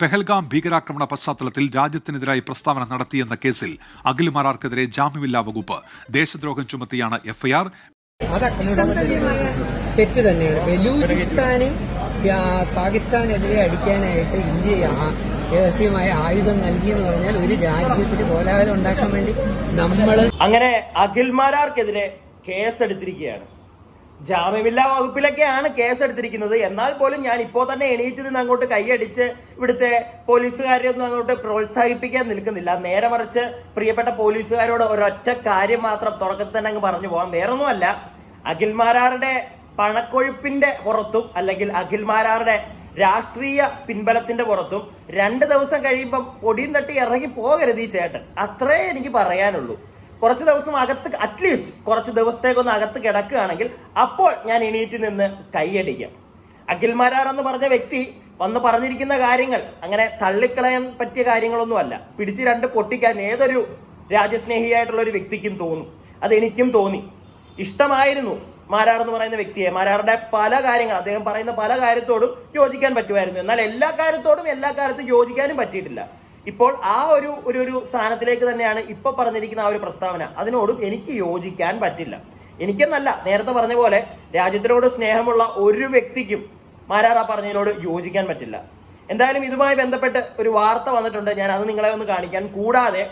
പെഹൽഗാം ഭീകരാക്രമണ പശ്ചാത്തലത്തിൽ രാജ്യത്തിനെതിരായി പ്രസ്താവന നടത്തിയെന്ന കേസിൽ അഖിൽ മാരാർക്കെതിരെ ജാമ്യമില്ലാ വകുപ്പ് ദേശദ്രോഹം ചുമത്തിയാണ് എഫ്ഐആർ. അത് തെറ്റ് തന്നെയാണ്. ബലൂചിസ്ഥാന് പാകിസ്ഥാനെതിരെ അടിക്കാനായിട്ട് ഇന്ത്യ രഹസ്യമായ ആയുധം നൽകി എന്ന് പറഞ്ഞാൽ ഒരു രാജ്യത്തിന് കോലാഹലം ഉണ്ടാക്കാൻ വേണ്ടി നമ്മൾ അങ്ങനെ അഖിൽമാരാർക്കെതിരെ കേസെടുത്തിരിക്കുകയാണ്. ജാമ്യമില്ലാ വകുപ്പിലൊക്കെയാണ് കേസെടുത്തിരിക്കുന്നത്. എന്നാൽ പോലും ഞാൻ ഇപ്പോൾ തന്നെ എണീറ്റ് നിന്ന് അങ്ങോട്ട് കൈയടിച്ച് ഇവിടുത്തെ പോലീസുകാരെ ഒന്നും അങ്ങോട്ട് പ്രോത്സാഹിപ്പിക്കാൻ നിൽക്കുന്നില്ല. നേരെ മറിച്ച് പ്രിയപ്പെട്ട പോലീസുകാരോട് ഒരൊറ്റ കാര്യം മാത്രം തുടക്കത്തിൽ തന്നെ അങ്ങ് പറഞ്ഞു പോകാം വേറൊന്നുമല്ല അഖിൽമാരാറുടെ പണക്കൊഴുപ്പിന്റെ പുറത്തും അല്ലെങ്കിൽ അഖിൽമാരാറുടെ രാഷ്ട്രീയ പിൻബലത്തിന്റെ പുറത്തും രണ്ട് ദിവസം കഴിയുമ്പം പൊടിയും തട്ടി ഇറങ്ങി പോകരുത് ഈ ചേട്ടൻ. അത്രേ എനിക്ക് പറയാനുള്ളൂ. കുറച്ച് ദിവസം അകത്ത് അറ്റ്ലീസ്റ്റ് കുറച്ച് ദിവസത്തേക്കൊന്ന് അകത്ത് കിടക്കുകയാണെങ്കിൽ അപ്പോൾ ഞാൻ എണീറ്റ് നിന്ന് കൈയടിക്കാം അഖിൽമാരാർ എന്ന് പറഞ്ഞ വ്യക്തി വന്ന് പറഞ്ഞിരിക്കുന്ന കാര്യങ്ങൾ അങ്ങനെ തള്ളിക്കളയാൻ പറ്റിയ കാര്യങ്ങളൊന്നുമല്ല. പിടിച്ച് രണ്ട് പൊട്ടിക്കാൻ ഏതൊരു രാജ്യസ്നേഹിയായിട്ടുള്ള ഒരു വ്യക്തിക്കും തോന്നും. അതെനിക്കും തോന്നി. ഇഷ്ടമായിരുന്നു മാരാർ എന്ന് പറയുന്ന വ്യക്തിയെ. മാരാറുടെ പല കാര്യങ്ങൾ അദ്ദേഹം പറയുന്ന പല കാര്യത്തോടും യോജിക്കാൻ പറ്റുമായിരുന്നു. എന്നാൽ എല്ലാ കാര്യത്തോടും എല്ലാ കാര്യത്തും യോജിക്കാനും പറ്റിയിട്ടില്ല. ഇപ്പോൾ ആ ഒരു ഒരു ഒരു സ്ഥാനത്തിലേക്ക് തന്നെയാണ് ഇപ്പൊ പറഞ്ഞിരിക്കുന്ന ആ ഒരു പ്രസ്താവന. അതിനോടും എനിക്ക് യോജിക്കാൻ പറ്റില്ല. എനിക്കെന്നല്ല നേരത്തെ പറഞ്ഞ പോലെ രാജ്യത്തിനോട് സ്നേഹമുള്ള ഒരു വ്യക്തിക്കും മാരാറ പറഞ്ഞതിനോട് യോജിക്കാൻ പറ്റില്ല. എന്തായാലും ഇതുമായി ബന്ധപ്പെട്ട് ഒരു വാർത്ത വന്നിട്ടുണ്ട്. ഞാൻ അത് നിങ്ങളെ ഒന്ന് കാണിക്കാൻ. കൂടാതെ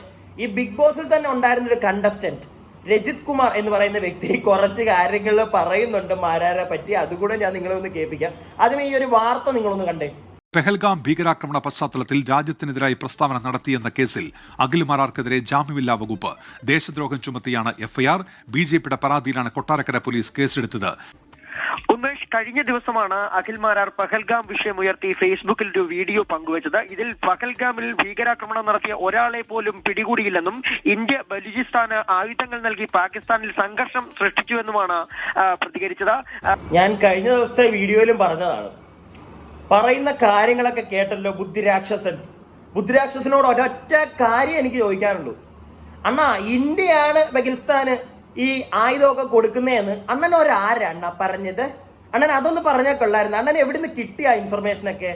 ഈ ബിഗ് ബോസിൽ തന്നെ ഉണ്ടായിരുന്ന ഒരു കണ്ടസ്റ്റന്റ് രജിത് കുമാർ എന്ന് പറയുന്ന വ്യക്തി കുറച്ച് കാര്യങ്ങൾ പറയുന്നുണ്ട് മാരാരെ പറ്റി. അതുകൂടെ ഞാൻ നിങ്ങളെ ഒന്ന് കേൾപ്പിക്കാം. അതും ഈ ഒരു വാർത്ത നിങ്ങളൊന്ന് കണ്ടേ. പെഹൽഗാം ഭീകരാക്രമണ പശ്ചാത്തലത്തിൽ രാജ്യത്തിനെതിരായി പ്രസ്താവന നടത്തിയെന്ന കേസിൽ അഖിൽ മാരാർക്കെതിരെ ജാമ്യമില്ലാ വകുപ്പ് ദേശദ്രോഹം ചുമത്തിയാണ് എഫ്ഐആർ. ബി ജെ പിയുടെ പരാതിയിലാണ് കൊട്ടാരക്കര പോലീസ് കേസെടുത്തത്. ഉമേഷ് കഴിഞ്ഞ ദിവസമാണ് അഖിൽ മാരാർ പഹൽഗാം വിഷയം ഉയർത്തി ഫേസ്ബുക്കിൽ ഒരു വീഡിയോ പങ്കുവച്ചത്. ഇതിൽ പഹൽഗാമിൽ ഭീകരാക്രമണം നടത്തിയ ഒരാളെ പോലും പിടികൂടിയില്ലെന്നും ഇന്ത്യ ബലൂചിസ്ഥാന് ആയുധങ്ങൾ നൽകി പാകിസ്ഥാനിൽ സംഘർഷം സൃഷ്ടിച്ചുവെന്നുമാണ് പ്രതികരിച്ചത്. ഞാൻ കഴിഞ്ഞ ദിവസത്തെ വീഡിയോയിലും പറഞ്ഞതാണ്. പറയുന്ന കാര്യങ്ങളൊക്കെ കേട്ടല്ലോ ബുദ്ധിരാക്ഷസൻ. ബുദ്ധിരാക്ഷസനോട് ഒരൊറ്റ കാര്യം എനിക്ക് ചോദിക്കാനുള്ളൂ. അണ്ണാ ഇന്ത്യയാണ് പാകിസ്ഥാന് ഈ ആയുധമൊക്കെ കൊടുക്കുന്നതെന്ന് അണ്ണൻ ഒരാരാ അണ്ണ പറഞ്ഞത്? അണ്ണൻ അതൊന്ന് പറഞ്ഞാൽ കൊള്ളായിരുന്നു അണ്ണൻ എവിടുന്ന് കിട്ടിയ ഇൻഫർമേഷനൊക്കെ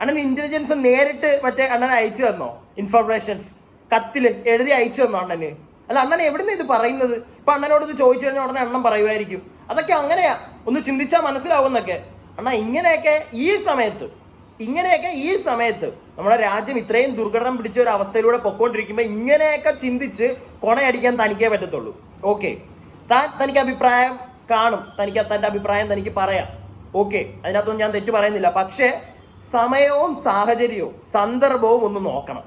അണ്ണൻ ഇന്റലിജൻസ് നേരിട്ട് മറ്റേ അണ്ണൻ അയച്ചു തന്നോ? ഇൻഫർമേഷൻസ് കത്തിൽ എഴുതി അയച്ചു തന്നോ അണ്ണന്? അല്ല അണ്ണൻ എവിടുന്ന് ഇത് പറയുന്നത്? ഇപ്പൊ അണ്ണനോട് ഇത് ചോദിച്ചു കഴിഞ്ഞാൽ ഉടനെ അണ്ണൻ പറയുമായിരിക്കും. അതൊക്കെ അങ്ങനെയാ. ഒന്ന് ചിന്തിച്ചാൽ മനസ്സിലാവുന്നൊക്കെ അണ്ണാ ഇങ്ങനെയൊക്കെ ഈ സമയത്ത് ഇങ്ങനെയൊക്കെ ഈ സമയത്ത് നമ്മുടെ രാജ്യം ഇത്രയും ദുർഘടം പിടിച്ച ഒരു അവസ്ഥയിലൂടെ പൊക്കോണ്ടിരിക്കുമ്പോൾ ഇങ്ങനെയൊക്കെ ചിന്തിച്ച് കൊണയടിക്കാൻ തനിക്കേ പറ്റത്തുള്ളൂ. ഓക്കെ. താൻ തനിക്ക് അഭിപ്രായം കാണും. തനിക്ക് തന്റെ അഭിപ്രായം തനിക്ക് പറയാം. ഓക്കെ. അതിനകത്തൊന്നും ഞാൻ തെറ്റ് പറയുന്നില്ല. പക്ഷേ സമയവും സാഹചര്യവും സന്ദർഭവും ഒന്ന് നോക്കണം.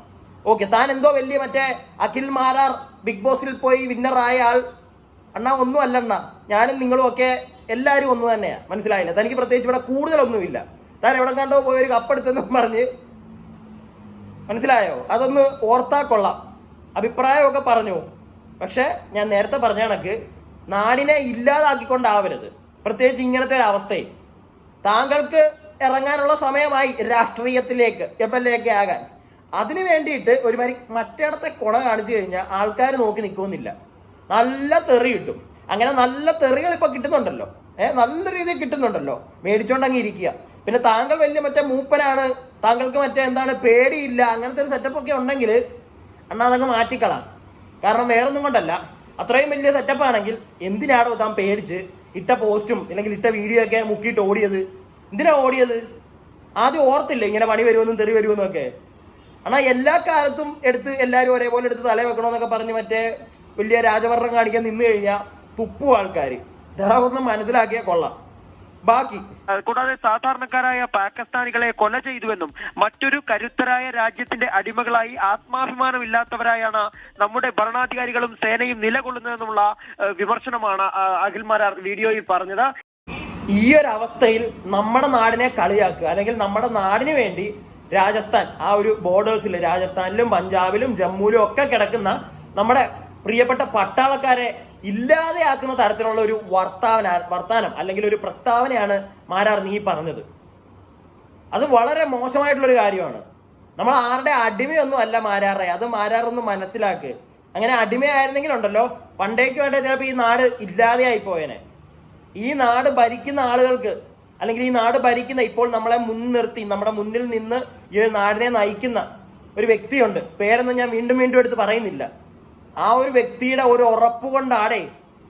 ഓക്കെ. താൻ എന്തോ വലിയ മറ്റേ അഖിൽ മാരാർ ബിഗ് ബോസിൽ പോയി വിന്നറായ ആൾ. അണ്ണാ ഒന്നും അല്ല അണ്ണാ. ഞാനും നിങ്ങളും ഒക്കെ എല്ലാവരും ഒന്ന് തന്നെയാ. മനസ്സിലായില്ല? തനിക്ക് പ്രത്യേകിച്ച് ഇവിടെ കൂടുതലൊന്നുമില്ല. താൻ എവിടെ കണ്ടോ പോയി ഒരു കപ്പെടുത്തെന്നും പറഞ്ഞ്. മനസ്സിലായോ? അതൊന്ന് ഓർത്താ കൊള്ളാം. അഭിപ്രായമൊക്കെ പറഞ്ഞു. പക്ഷേ ഞാൻ നേരത്തെ പറഞ്ഞ കണക്ക് നാടിനെ ഇല്ലാതാക്കിക്കൊണ്ടാവരുത്. പ്രത്യേകിച്ച് ഇങ്ങനത്തെ ഒരു അവസ്ഥയിൽ. താങ്കൾക്ക് ഇറങ്ങാനുള്ള സമയമായി രാഷ്ട്രീയത്തിലേക്ക് എം എൽ എ ഒക്കെ ആകാൻ. അതിനു വേണ്ടിയിട്ട് ഒരു മാതിരി മറ്റിടത്തെ കുണ കാണിച്ചു കഴിഞ്ഞാൽ ആൾക്കാർ നോക്കി നിൽക്കുമെന്നില്ല. നല്ല തെറി കിട്ടും. അങ്ങനെ നല്ല തെറികൾ ഇപ്പൊ കിട്ടുന്നുണ്ടല്ലോ. ഏഹ് നല്ല രീതിയിൽ കിട്ടുന്നുണ്ടല്ലോ. മേടിച്ചോണ്ട് അങ്ങ് ഇരിക്കുക. പിന്നെ താങ്കൾ വലിയ മറ്റേ മൂപ്പനാണ് താങ്കൾക്ക് മറ്റേ എന്താണ് പേടിയില്ല. അങ്ങനത്തെ ഒരു സെറ്റപ്പ് ഒക്കെ ഉണ്ടെങ്കിൽ അണ്ണാ അതങ്ങ് മാറ്റിക്കളാം. കാരണം വേറെ ഒന്നും കൊണ്ടല്ല. അത്രയും വലിയ സെറ്റപ്പ് ആണെങ്കിൽ എന്തിനാണോ താൻ പേടിച്ച് ഇട്ട പോസ്റ്റും അല്ലെങ്കിൽ ഇട്ട വീഡിയോ ഒക്കെ മുക്കിയിട്ട് ഓടിയത്? എന്തിനാ ഓടിയത്? ആദ്യം ഓർത്തില്ലേ ഇങ്ങനെ പണി വരുമെന്നും തെറി വരുമെന്നും ഒക്കെ? അണ്ണാ എല്ലാ കാലത്തും എടുത്ത് എല്ലാവരും ഒരേപോലെ എടുത്ത് തല വെക്കണമെന്നൊക്കെ പറഞ്ഞ് മറ്റേ വലിയ രാജവർണം കാണിക്കാൻ നിന്ന് കഴിഞ്ഞാൽ തുപ്പു ആൾക്കാർ ഇതാ മനസ്സിലാക്കിയ കൊള്ളാം. ബാക്കി. കൂടാതെ സാധാരണക്കാരായ പാകിസ്ഥാനികളെ കൊല ചെയ്തുവെന്നും മറ്റൊരു കരുത്തരായ രാജ്യത്തിന്റെ അടിമകളായി ആത്മാഭിമാനമില്ലാത്തവരായാണ് നമ്മുടെ ഭരണാധികാരികളും സേനയും നിലകൊള്ളുന്നതെന്നുള്ള വിമർശനമാണ് അഖിൽമാരാർ വീഡിയോയിൽ പറഞ്ഞത്. ഈ ഒരു അവസ്ഥയിൽ നമ്മുടെ നാടിനെ കളിയാക്കുക അല്ലെങ്കിൽ നമ്മുടെ നാടിന് വേണ്ടി രാജസ്ഥാൻ ആ ഒരു ബോർഡേഴ്സിൽ രാജസ്ഥാനിലും പഞ്ചാബിലും ജമ്മുവിലും ഒക്കെ കിടക്കുന്ന നമ്മുടെ പ്രിയപ്പെട്ട പട്ടാളക്കാരെ ഇല്ലാതെയാക്കുന്ന തരത്തിലുള്ള ഒരു വർത്താവന വർത്താനം അല്ലെങ്കിൽ ഒരു പ്രസ്താവനയാണ് മാരാർ നീ പറഞ്ഞത്. അത് വളരെ മോശമായിട്ടുള്ളൊരു കാര്യമാണ്. നമ്മൾ ആരുടെ അടിമയൊന്നും അല്ല മാരാറെ. അത് മാരാറൊന്ന് മനസ്സിലാക്ക്. അങ്ങനെ അടിമയായിരുന്നെങ്കിൽ ഉണ്ടല്ലോ പണ്ടേക്ക് വേണ്ട ചിലപ്പോൾ ഈ നാട് ഇല്ലാതെയായി പോയേനെ. ഈ നാട് ഭരിക്കുന്ന ആളുകൾക്ക് അല്ലെങ്കിൽ ഈ നാട് ഭരിക്കുന്ന ഇപ്പോൾ നമ്മളെ മുൻനിർത്തി നമ്മുടെ മുന്നിൽ നിന്ന് ഈ ഒരു നാടിനെ നയിക്കുന്ന ഒരു വ്യക്തിയുണ്ട്. പേരൊന്നും ഞാൻ വീണ്ടും വീണ്ടും എടുത്ത് പറയുന്നില്ല. ആ ഒരു വ്യക്തിയുടെ ഒരു ഉറപ്പ് കൊണ്ടാടേ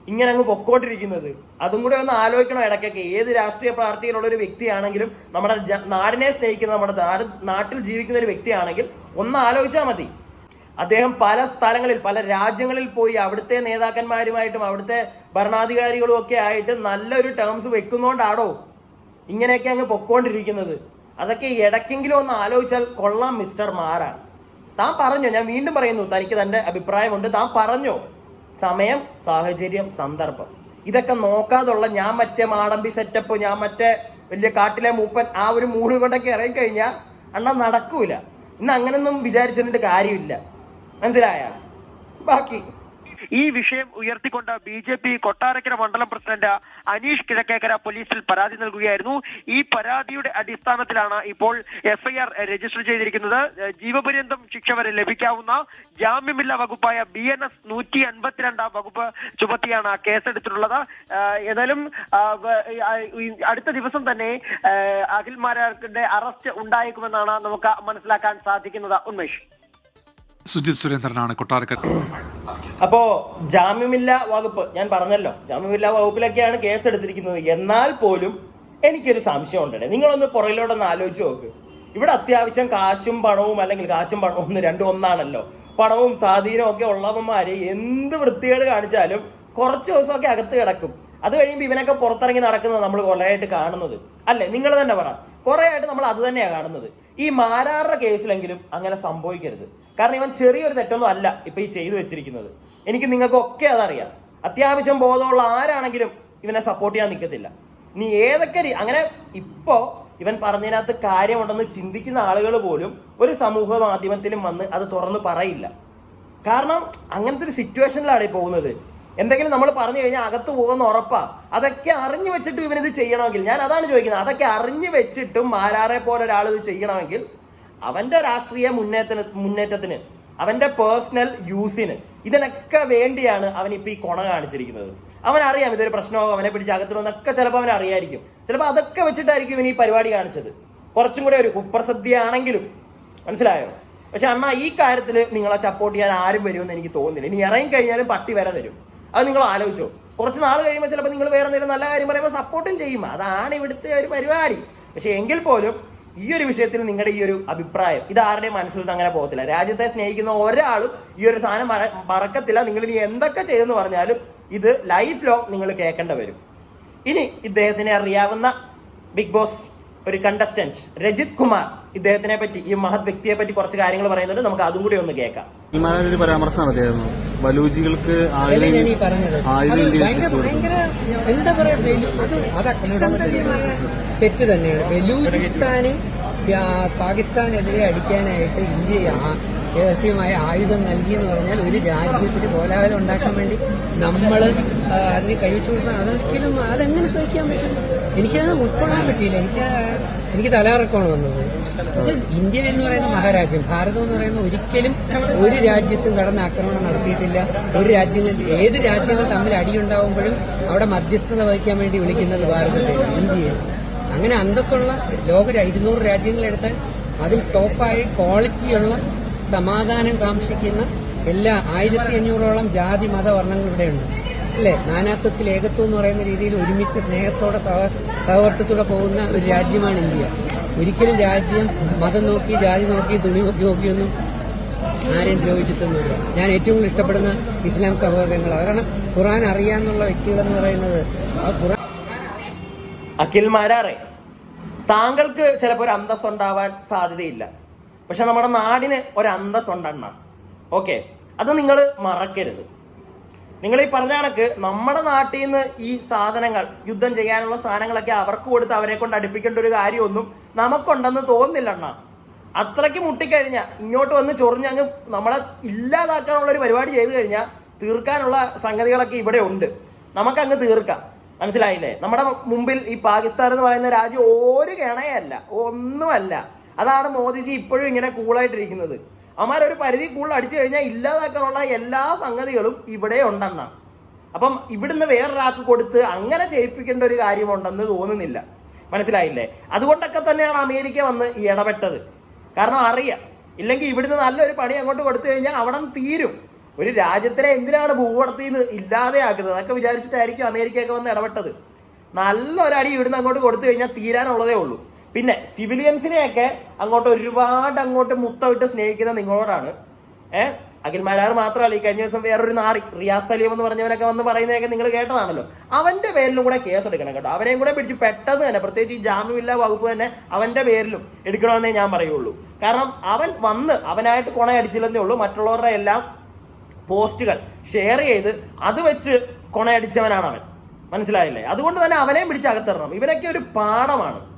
ഇങ്ങനെ അങ്ങ് പൊക്കോണ്ടിരിക്കുന്നത്. അതും കൂടെ ഒന്ന് ആലോചിക്കണം ഇടയ്ക്കൊക്കെ. ഏത് രാഷ്ട്രീയ പാർട്ടിയിലുള്ള ഒരു വ്യക്തിയാണെങ്കിലും നമ്മുടെ നാടിനെ സ്നേഹിക്കുന്ന നമ്മുടെ നാട് നാട്ടിൽ ജീവിക്കുന്ന ഒരു വ്യക്തിയാണെങ്കിൽ ഒന്ന് ആലോചിച്ചാൽ മതി. അദ്ദേഹം പല സ്ഥലങ്ങളിൽ പല രാജ്യങ്ങളിൽ പോയി അവിടുത്തെ നേതാക്കന്മാരുമായിട്ടും അവിടുത്തെ ഭരണാധികാരികളും ഒക്കെ ആയിട്ട് നല്ലൊരു ടേംസ് വെക്കുന്നോണ്ടാണോ ഇങ്ങനെയൊക്കെ അങ്ങ് പൊക്കോണ്ടിരിക്കുന്നത്? അതൊക്കെ ഇടയ്ക്കെങ്കിലും ഒന്ന് ആലോചിച്ചാൽ കൊള്ളാം മിസ്റ്റർ മാറാൻ താൻ പറഞ്ഞോ ഞാൻ വീണ്ടും പറയുന്നു തനിക്ക് തന്റെ അഭിപ്രായമുണ്ട്. താൻ പറഞ്ഞോ സമയം സാഹചര്യം സന്ദർഭം. ഇതൊക്കെ നോക്കാതുള്ള ഞാൻ മറ്റേ മാടമ്പി സെറ്റപ്പ് ഞാൻ മറ്റേ വലിയ കാട്ടിലെ മൂപ്പൻ ആ ഒരു മൂട് കൊണ്ടൊക്കെ ഇറങ്ങിക്കഴിഞ്ഞാൽ അണ്ണ നടക്കൂല. ഇന്ന് അങ്ങനൊന്നും വിചാരിച്ചിട്ട് കാര്യമില്ല. മനസ്സിലായ? ബാക്കി ഈ വിഷയം ഉയർത്തിക്കൊണ്ട് ബി ജെ പി കൊട്ടാരക്കര മണ്ഡലം പ്രസിഡന്റ് അനീഷ് കിഴക്കേക്കര പോലീസിൽ പരാതി നൽകുകയായിരുന്നു. ഈ പരാതിയുടെ അടിസ്ഥാനത്തിലാണ് ഇപ്പോൾ എഫ്ഐആർ രജിസ്റ്റർ ചെയ്തിരിക്കുന്നത്. ജീവപര്യന്തം ശിക്ഷ വരെ ലഭിക്കാവുന്ന ജാമ്യമില്ല വകുപ്പായ ബി എൻ എസ് നൂറ്റി അൻപത്തിരണ്ടാം വകുപ്പ് ചുമത്തിയാണ് കേസെടുത്തിട്ടുള്ളത്. ഏതായാലും അടുത്ത ദിവസം തന്നെ അഖിൽമാരുടെ അറസ്റ്റ് ഉണ്ടായേക്കുമെന്നാണ് നമുക്ക് മനസ്സിലാക്കാൻ സാധിക്കുന്നത്. ഉന്മേഷ്. സുജിത് സുരേന്ദ്രനാണ് കൊട്ടാരക്കര. അപ്പോ ജാമ്യമില്ല വകുപ്പ് ഞാൻ പറഞ്ഞല്ലോ ജാമ്യമില്ല വകുപ്പിലൊക്കെയാണ് കേസ് എടുത്തിരിക്കുന്നത് എന്നാൽ പോലും എനിക്കൊരു സംശയം ഉണ്ടേ നിങ്ങളൊന്ന് പുറകിലോട്ടൊന്ന് ആലോചിച്ച് നോക്ക്. ഇവിടെ അത്യാവശ്യം കാശും പണവും അല്ലെങ്കിൽ കാശും പണവും ഒന്ന് രണ്ടും ഒന്നാണല്ലോ. പണവും സ്വാധീനവും ഒക്കെ ഉള്ളവന്മാര് എന്ത് വൃത്തികേട് കാണിച്ചാലും കുറച്ച് ദിവസമൊക്കെ അകത്ത് കിടക്കും. അത് കഴിയുമ്പോൾ ഇവനൊക്കെ പുറത്തിറങ്ങി നടക്കുന്നത് നമ്മൾ കുറേയായിട്ട് കാണുന്നത്. അല്ലേ? നിങ്ങൾ തന്നെ പറ. കുറെ ആയിട്ട് നമ്മൾ അത് തന്നെയാണ് കാണുന്നത്. ഈ മാരാറ കേസിലെങ്കിലും അങ്ങനെ സംഭവിക്കരുത്. കാരണം ഇവൻ ചെറിയൊരു തെറ്റൊന്നും അല്ല ഇപ്പൊ ഈ ചെയ്തു വെച്ചിരിക്കുന്നത്. എനിക്ക് നിങ്ങൾക്കൊക്കെ അതറിയാം. അത്യാവശ്യം ബോധമുള്ള ആരാണെങ്കിലും ഇവനെ സപ്പോർട്ട് ചെയ്യാൻ നിൽക്കത്തില്ല നീ ഏതൊക്കെ അങ്ങനെ ഇപ്പോ ഇവൻ പറഞ്ഞതിനകത്ത് കാര്യമുണ്ടെന്ന് ചിന്തിക്കുന്ന ആളുകൾ പോലും ഒരു സമൂഹ മാധ്യമത്തിലും വന്ന് അത് തുറന്ന് പറയില്ല. കാരണം അങ്ങനത്തെ ഒരു സിറ്റുവേഷനിലാണ് ഈ പോകുന്നത്. എന്തെങ്കിലും നമ്മൾ പറഞ്ഞു കഴിഞ്ഞാൽ അകത്ത് പോകുന്ന ഉറപ്പാ. അതൊക്കെ അറിഞ്ഞു വെച്ചിട്ട് ഇവനിത് ചെയ്യണമെങ്കിൽ ഞാൻ അതാണ് ചോദിക്കുന്നത് അതൊക്കെ അറിഞ്ഞു വെച്ചിട്ടും മാരാറെ പോലെ ഒരാൾ ഇത് ചെയ്യണമെങ്കിൽ അവന്റെ രാഷ്ട്രീയ മുന്നേറ്റത്തിന് മുന്നേറ്റത്തിന് അവന്റെ പേഴ്സണൽ യൂസിന് ഇതിനൊക്കെ വേണ്ടിയാണ് അവൻ ഇപ്പൊ ഈ കൊണ കാണിച്ചിരിക്കുന്നത്. അവൻ അറിയാം ഇതൊരു പ്രശ്നമാകും അവനെ പിടിച്ച് അകത്തിടുന്നൊക്കെ ചിലപ്പോൾ അവൻ അറിയായിരിക്കും. ചിലപ്പോൾ അതൊക്കെ വെച്ചിട്ടായിരിക്കും ഇവൻ ഈ പരിപാടി കാണിച്ചത്. കുറച്ചും കൂടെ ഒരു കുപ്രസിദ്ധിയാണെങ്കിലും മനസ്സിലായോ? പക്ഷെ അണ്ണാ ഈ കാര്യത്തിൽ നിങ്ങളെ സപ്പോർട്ട് ചെയ്യാൻ ആരും വരുമെന്ന് എനിക്ക് തോന്നുന്നില്ല. ഇനി ഇറങ്ങി കഴിഞ്ഞാലും പട്ടി വരെ തരും. അത് നിങ്ങൾ ആലോചിച്ചോ. കുറച്ച് നാൾ കഴിയുമ്പോൾ ചിലപ്പോൾ നിങ്ങൾ വേറെ എന്തെങ്കിലും നല്ല കാര്യം പറയുമ്പോൾ സപ്പോർട്ടും ചെയ്യും. അതാണ് ഇവിടുത്തെ ഒരു പരിപാടി. പക്ഷെ എങ്കിൽ പോലും ഈ ഒരു വിഷയത്തിൽ നിങ്ങളുടെ ഈ ഒരു അഭിപ്രായം ഇത് ആരുടെയും മനസ്സിൽ നിന്ന് അങ്ങനെ പോകത്തില്ല. രാജ്യത്തെ സ്നേഹിക്കുന്ന ഒരാളും ഈ ഒരു സാധനം മറ- മറക്കത്തില്ല. നിങ്ങൾ ഇനി എന്തൊക്കെ ചെയ്തെന്ന് പറഞ്ഞാലും ഇത് ലൈഫ് ലോങ് നിങ്ങൾ കേൾക്കേണ്ട വരും. ഇനി ഇദ്ദേഹത്തിനെ അറിയാവുന്ന ബിഗ് ബോസ് ഒരു കണ്ടസ്റ്റന്റ് രജിത് കുമാർ. ഇദ്ദേഹത്തിനെ പറ്റി ഈ മഹത് വ്യക്തിയെ പറ്റി കുറച്ച് കാര്യങ്ങൾ പറയുന്നുണ്ട്. നമുക്ക് അതും കൂടി ഒന്ന് കേൾക്കാം. ഒരു പരാമർശം നടത്തിയായിരുന്നു. ബലൂജികൾക്ക് എന്താ പറയാ അത് തെറ്റ് തന്നെയാണ്. ബലൂചിസ്ഥാന് പാകിസ്ഥാനെതിരെ അടിക്കാനായിട്ട് ഇന്ത്യ രഹസ്യമായ ആയുധം എന്ന് പറഞ്ഞാൽ ഒരു രാജ്യത്തിന് കോലാഹലം ഉണ്ടാക്കാൻ വേണ്ടി നമ്മൾ അതിന് കഴിച്ചു കൊടുത്താൽ അതൊരിക്കലും അതെങ്ങനെ സഹിക്കാൻ പറ്റും? എനിക്കത് ഉൾക്കൊള്ളാൻ പറ്റിയില്ല. എനിക്ക് എനിക്ക് തലകറക്കമാണ് വന്നത്. പക്ഷെ ഇന്ത്യ എന്ന് പറയുന്ന മഹാരാജ്യം ഭാരതം എന്ന് പറയുന്ന ഒരിക്കലും ഒരു രാജ്യത്തും കടന്ന് ആക്രമണം നടത്തിയിട്ടില്ല. ഒരു രാജ്യങ്ങൾ ഏത് രാജ്യങ്ങൾ തമ്മിൽ അടിയുണ്ടാവുമ്പോഴും അവിടെ മധ്യസ്ഥത വഹിക്കാൻ വേണ്ടി വിളിക്കുന്നത് ഭാരതത്തെ ഇന്ത്യയെ. അങ്ങനെ അന്തസ്സുള്ള ലോക ഇരുന്നൂറ് രാജ്യങ്ങളെടുത്താൽ അതിൽ ടോപ്പായ ക്വാളിറ്റിയുള്ള സമാധാനം കാംക്ഷിക്കുന്ന എല്ലാ ആയിരത്തി അഞ്ഞൂറോളം ജാതി മത വർണങ്ങൾ ഇവിടെയുണ്ട്. അല്ലേ? നാനാത്വത്തിൽ ഏകത്വം എന്ന് പറയുന്ന രീതിയിൽ ഒരുമിച്ച് സ്നേഹത്തോടെ സഹവർത്തത്തോടെ പോകുന്ന ഒരു രാജ്യമാണ് ഇന്ത്യ. ഒരിക്കലും രാജ്യം മതം നോക്കി ജാതി നോക്കി തുണി നോക്കി നോക്കിയൊന്നും ആരെയും ദ്രോഹിച്ചിട്ടൊന്നുമില്ല. ഞാൻ ഏറ്റവും കൂടുതൽ ഇഷ്ടപ്പെടുന്ന ഇസ്ലാം സഹോദരങ്ങൾ കാരണം ഖുറാൻ അറിയാന്നുള്ള വ്യക്തികളെന്ന് പറയുന്നത് ആ അഖിൽ മാരാറെ താങ്കൾക്ക് ചിലപ്പോൾ ഒരു അന്തസ് ഉണ്ടാവാൻ സാധ്യതയില്ല. പക്ഷെ നമ്മുടെ നാടിന് ഒരു അന്തസ് ഉണ്ടെണ്ണ ഓക്കെ? അത് നിങ്ങൾ മറക്കരുത്. നിങ്ങൾ ഈ പറഞ്ഞ കണക്ക് നമ്മുടെ നാട്ടിൽ നിന്ന് ഈ സാധനങ്ങൾ യുദ്ധം ചെയ്യാനുള്ള സാധനങ്ങളൊക്കെ അവർക്ക് കൊടുത്ത് അവരെ കൊണ്ട് അടുപ്പിക്കേണ്ട ഒരു കാര്യമൊന്നും നമുക്കുണ്ടെന്ന് തോന്നുന്നില്ല അണ്ണാ. അത്രയ്ക്ക് മുട്ടിക്കഴിഞ്ഞാൽ ഇങ്ങോട്ട് വന്ന് ചൊറിഞ്ഞ് അങ്ങ് നമ്മളെ ഇല്ലാതാക്കാനുള്ള ഒരു പരിപാടി ചെയ്തു കഴിഞ്ഞാൽ തീർക്കാനുള്ള സംഗതികളൊക്കെ ഇവിടെ ഉണ്ട്. നമുക്കങ്ങ് തീർക്കാം. മനസ്സിലായില്ലേ? നമ്മുടെ മുമ്പിൽ ഈ പാകിസ്ഥാൻ എന്ന് പറയുന്ന രാജ്യം ഒരു കിണയല്ല ഒന്നുമല്ല. അതാണ് മോദിജി ഇപ്പോഴും ഇങ്ങനെ കൂളായിട്ടിരിക്കുന്നത് അവന്മാർ ഒരു പരിധി കൂടുതൽ അടിച്ചു കഴിഞ്ഞാൽ ഇല്ലാതാക്കാനുള്ള എല്ലാ സംഗതികളും ഇവിടെ ഉണ്ടെന്ന. അപ്പം ഇവിടുന്ന് വേറൊരാൾക്ക് കൊടുത്ത് അങ്ങനെ ചെയ്യിപ്പിക്കേണ്ട ഒരു കാര്യമുണ്ടെന്ന് തോന്നുന്നില്ല. മനസ്സിലായില്ലേ? അതുകൊണ്ടൊക്കെ തന്നെയാണ് അമേരിക്ക വന്ന് ഇടപെട്ടത്. കാരണം അറിയാം. ഇല്ലെങ്കിൽ ഇവിടുന്ന് നല്ലൊരു പണി അങ്ങോട്ട് കൊടുത്തു കഴിഞ്ഞാൽ അവിടെ തീരും. ഒരു രാജ്യത്തിനെ എന്തിനാണ് ഭൂപടത്തിൽ ഇല്ലാതെയാക്കുന്നത്? അതൊക്കെ വിചാരിച്ചിട്ടായിരിക്കും അമേരിക്കയൊക്കെ വന്ന് ഇടപെട്ടത്. നല്ലൊരടി ഇവിടുന്ന് അങ്ങോട്ട് കൊടുത്തു കഴിഞ്ഞാൽ തീരാനുള്ളതേ ഉള്ളൂ. പിന്നെ സിവിലിയൻസിനെയൊക്കെ അങ്ങോട്ട് ഒരുപാട് അങ്ങോട്ട് മുത്തവിട്ട് സ്നേഹിക്കുന്ന നിങ്ങളോടാണ്. ഏഹ് അഖിൽമാരാർ മാത്രമല്ല ഈ കഴിഞ്ഞ ദിവസം വേറൊരു നാറി റിയാസ് സലീം എന്ന് പറഞ്ഞവനൊക്കെ വന്ന് പറയുന്നതൊക്കെ നിങ്ങൾ കേട്ടതാണല്ലോ. അവന്റെ പേരിലും കൂടെ കേസ് എടുക്കണം കേട്ടോ. അവനെയും കൂടെ പിടിച്ച് പെട്ടെന്ന് തന്നെ പ്രത്യേകിച്ച് ഈ ജാമ്യമില്ലാ വകുപ്പ് തന്നെ അവന്റെ പേരിലും എടുക്കണമെന്നേ ഞാൻ പറയുള്ളൂ. കാരണം അവൻ വന്ന് അവനായിട്ട് കൊണയടിച്ചില്ലെന്നേ ഉള്ളൂ. മറ്റുള്ളവരുടെ എല്ലാം പോസ്റ്റുകൾ ഷെയർ ചെയ്ത് അത് വെച്ച് കൊണയടിച്ചവനാണ് അവൻ. മനസ്സിലായില്ലേ? അതുകൊണ്ട് തന്നെ അവനെയും പിടിച്ച് അകത്തിടണം. ഇവനൊക്കെ ഒരു പാഠമാണ്.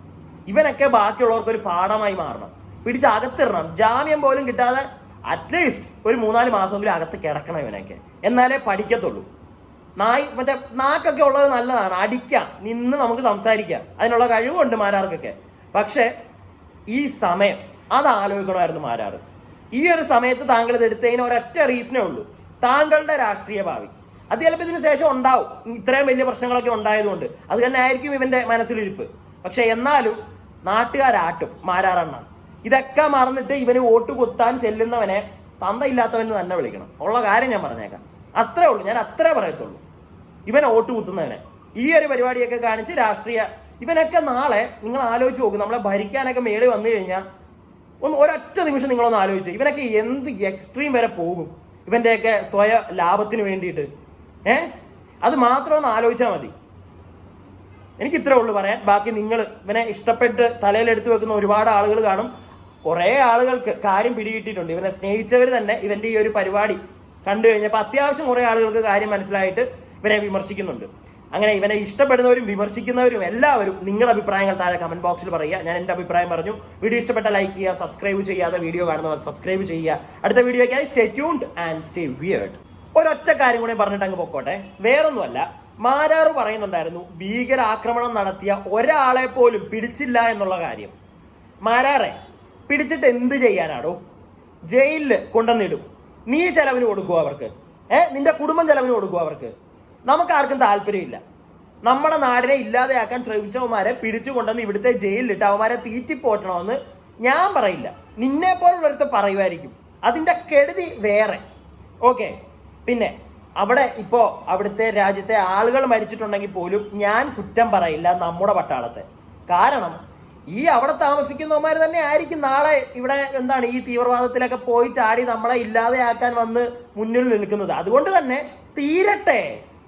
ഇവനൊക്കെ ബാക്കിയുള്ളവർക്ക് ഒരു പാഠമായി മാറണം. പിടിച്ച് അകത്തിടണം. ജാമ്യം പോലും കിട്ടാതെ അറ്റ്ലീസ്റ്റ് ഒരു മൂന്നാൽ മാസമെങ്കിലും അകത്ത് കിടക്കണം ഇവനൊക്കെ. എന്നാലേ പഠിക്കത്തുള്ളൂ. നായ് മറ്റേ നാക്കൊക്കെ ഉള്ളത് നല്ലതാണ്. അടിക്കാം. നിന്ന് നമുക്ക് സംസാരിക്കാം. അതിനുള്ള കഴിവുണ്ട് മാരാർക്കൊക്കെ. പക്ഷേ ഈ സമയം അത് ആലോചിക്കണമായിരുന്നു മാരാർ. ഈ ഒരു സമയത്ത് താങ്കൾ ഇത് എടുത്തതിന് ഒരൊറ്റ റീസണേ ഉള്ളൂ. താങ്കളുടെ രാഷ്ട്രീയ ഭാവി. അത് ചിലപ്പോൾ ഇതിന് ശേഷം ഉണ്ടാവും. ഇത്രയും വലിയ പ്രശ്നങ്ങളൊക്കെ ഉണ്ടായതുകൊണ്ട്. അത് തന്നെ ആയിരിക്കും ഇവന്റെ മനസ്സിലിരിപ്പ്. പക്ഷെ എന്നാലും നാട്ടുകാരാട്ടും മാരാറണ്ണ ഇതൊക്കെ മറന്നിട്ട് ഇവന് വോട്ട് കുത്താൻ ചെല്ലുന്നവനെ തന്തയില്ലാത്തവന് തന്നെ വിളിക്കണം. ഉള്ള കാര്യം ഞാൻ പറഞ്ഞേക്കാം. അത്രേ ഉള്ളൂ. ഞാൻ അത്രേ പറയത്തുള്ളൂ. ഇവൻ വോട്ട് കുത്തുന്നവനെ. ഈ ഒരു പരിപാടിയൊക്കെ കാണിച്ച് രാഷ്ട്രീയ ഇവനൊക്കെ നാളെ നിങ്ങൾ ആലോചിച്ച് നോക്കും. നമ്മളെ ഭരിക്കാനൊക്കെ മേളി വന്നു കഴിഞ്ഞാൽ ഒന്ന് ഒരൊറ്റ നിമിഷം നിങ്ങളൊന്ന് ആലോചിച്ചു ഇവനൊക്കെ എന്ത് എക്സ്ട്രീം വരെ പോകും. ഇവന്റെയൊക്കെ സ്വയ ലാഭത്തിന് വേണ്ടിയിട്ട്. ഏഹ് അത് മാത്രം ഒന്ന് ആലോചിച്ചാൽ മതി. എനിക്ക് ഇത്രേ ഉള്ളൂ പറയാൻ. ബാക്കി നിങ്ങൾ ഇവനെ ഇഷ്ടപ്പെട്ട് തലയിൽ എടുത്തു വെക്കുന്ന ഒരുപാട് ആളുകൾ കാണും. കുറേ ആളുകൾക്ക് കാര്യം പിടികിട്ടിയിട്ടുണ്ട്. ഇവനെ സ്നേഹിച്ചവർ തന്നെ ഇവന്റെ ഈ ഒരു പരിപാടി കണ്ടു കഴിഞ്ഞപ്പോൾ അത്യാവശ്യം കുറേ ആളുകൾക്ക് കാര്യം മനസ്സിലായിട്ട് ഇവനെ വിമർശിക്കുന്നുണ്ട്. അങ്ങനെ ഇവനെ ഇഷ്ടപ്പെടുന്നവരും വിമർശിക്കുന്നവരും എല്ലാവരും നിങ്ങളുടെ അഭിപ്രായങ്ങൾ താഴെ കമന്റ് ബോക്സിൽ പറയുക. ഞാൻ എന്റെ അഭിപ്രായം പറഞ്ഞു. വീഡിയോ ഇഷ്ടപ്പെട്ട ലൈക്ക് ചെയ്യുക സബ്സ്ക്രൈബ് ചെയ്യാതെ വീഡിയോ കാണുന്നവർ സബ്സ്ക്രൈബ് ചെയ്യുക. അടുത്ത വീഡിയോയ്ക്കായി stay tuned and stay weird ഒരൊറ്റ കാര്യം കൂടെ പറഞ്ഞിട്ട് അങ്ങ് പൊക്കോട്ടെ. വേറൊന്നുമല്ല. മാരാറ് പറയുന്നുണ്ടായിരുന്നു ഭീകരാക്രമണം നടത്തിയ ഒരാളെ പോലും പിടിച്ചില്ല എന്നുള്ള കാര്യം. മാരാറെ പിടിച്ചിട്ട് എന്ത് ചെയ്യാനാടോ? ജയിലിൽ കൊണ്ടുവന്നിടും. നീ ചെലവിന് കൊടുക്കുക അവർക്ക്. ഏ നിന്റെ കുടുംബം ചെലവിന് കൊടുക്കുക അവർക്ക്. നമുക്ക് ആർക്കും താല്പര്യമില്ല. നമ്മുടെ നാടിനെ ഇല്ലാതെയാക്കാൻ ശ്രമിച്ചവന്മാരെ പിടിച്ചു കൊണ്ടുവന്ന് ഇവിടുത്തെ ജയിലിലിട്ട് അവന്മാരെ തീറ്റിപ്പോറ്റണമെന്ന് ഞാൻ പറയില്ല. നിന്നെ പോലുള്ളടുത്ത് പറയുമായിരിക്കും. അതിന്റെ കെടുതി വേറെ. ഓക്കെ. പിന്നെ അവിടെ ഇപ്പോ അവിടുത്തെ രാജ്യത്തെ ആളുകൾ മരിച്ചിട്ടുണ്ടെങ്കിൽ പോലും ഞാൻ കുറ്റം പറയില്ല നമ്മുടെ പട്ടാളത്തെ. കാരണം ഈ അവിടെ താമസിക്കുന്നവന്മാർ തന്നെ ആയിരിക്കും നാളെ ഇവിടെ എന്താണ് ഈ തീവ്രവാദത്തിലൊക്കെ പോയി ചാടി നമ്മളെ ഇല്ലാതെയാക്കാൻ വന്ന് മുന്നിൽ നിൽക്കുന്നത്. അതുകൊണ്ട് തന്നെ തീരട്ടെ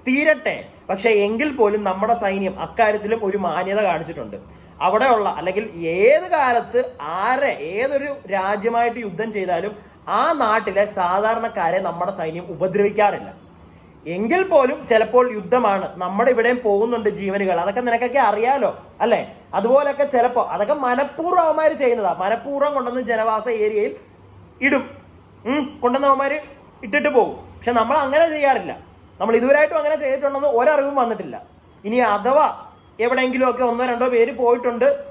തീരട്ടെ. പക്ഷെ എങ്കിൽ പോലും നമ്മുടെ സൈന്യം അക്കാര്യത്തിലും ഒരു മാന്യത കാണിച്ചിട്ടുണ്ട്. അവിടെയുള്ള അല്ലെങ്കിൽ ഏത് കാലത്ത് ആരെ ഏതൊരു രാജ്യമായിട്ട് യുദ്ധം ചെയ്താലും ആ നാട്ടിലെ സാധാരണക്കാരെ നമ്മുടെ സൈന്യം ഉപദ്രവിക്കാറില്ല. എങ്കിൽ പോലും ചിലപ്പോൾ യുദ്ധമാണ്. നമ്മുടെ ഇവിടെയും പോകുന്നുണ്ട് ജീവനുകൾ. അതൊക്കെ നിനക്കൊക്കെ അറിയാലോ അല്ലെ? അതുപോലൊക്കെ ചിലപ്പോ അതൊക്കെ മനഃപൂർവം അവന്മാർ ചെയ്യുന്നതാ. മനഃപൂർവം കൊണ്ടുവന്ന് ജനവാസ ഏരിയയിൽ ഇടും. കൊണ്ടുവന്ന് അവന്മാർ ഇട്ടിട്ട് പോകും. പക്ഷെ നമ്മൾ അങ്ങനെ ചെയ്യാറില്ല. നമ്മൾ ഇതുവരായിട്ടും അങ്ങനെ ചെയ്തിട്ടുണ്ടെന്ന് ഒരറിവും വന്നിട്ടില്ല. ഇനി അഥവാ എവിടെയെങ്കിലുമൊക്കെ ഒന്നോ രണ്ടോ പേര് പോയിട്ടുണ്ട്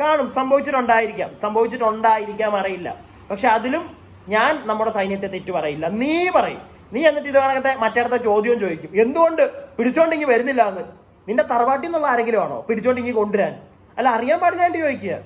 കാണും. സംഭവിച്ചിട്ടുണ്ടായിരിക്കാം. സംഭവിച്ചിട്ടുണ്ടായിരിക്കാം അറിയില്ല. പക്ഷെ അതിലും ഞാൻ നമ്മുടെ സൈന്യത്തെ തെറ്റു പറയില്ല. നീ പറയും. നീ എന്നിട്ട് ഇത് കണക്കത്തെ മറ്റേടത്തെ ചോദ്യവും ചോദിക്കും. എന്തുകൊണ്ട് പിടിച്ചോണ്ടിങ്ങി വരുന്നില്ല എന്ന്? നിന്റെ തറവാട്ടിൽ നിന്നുള്ള ആരെങ്കിലും ആണോ പിടിച്ചോണ്ടിങ്ങി കൊണ്ടുവരാൻ? അല്ല അറിയാൻ പാടില്ലാണ്ട് ചോദിക്കുക.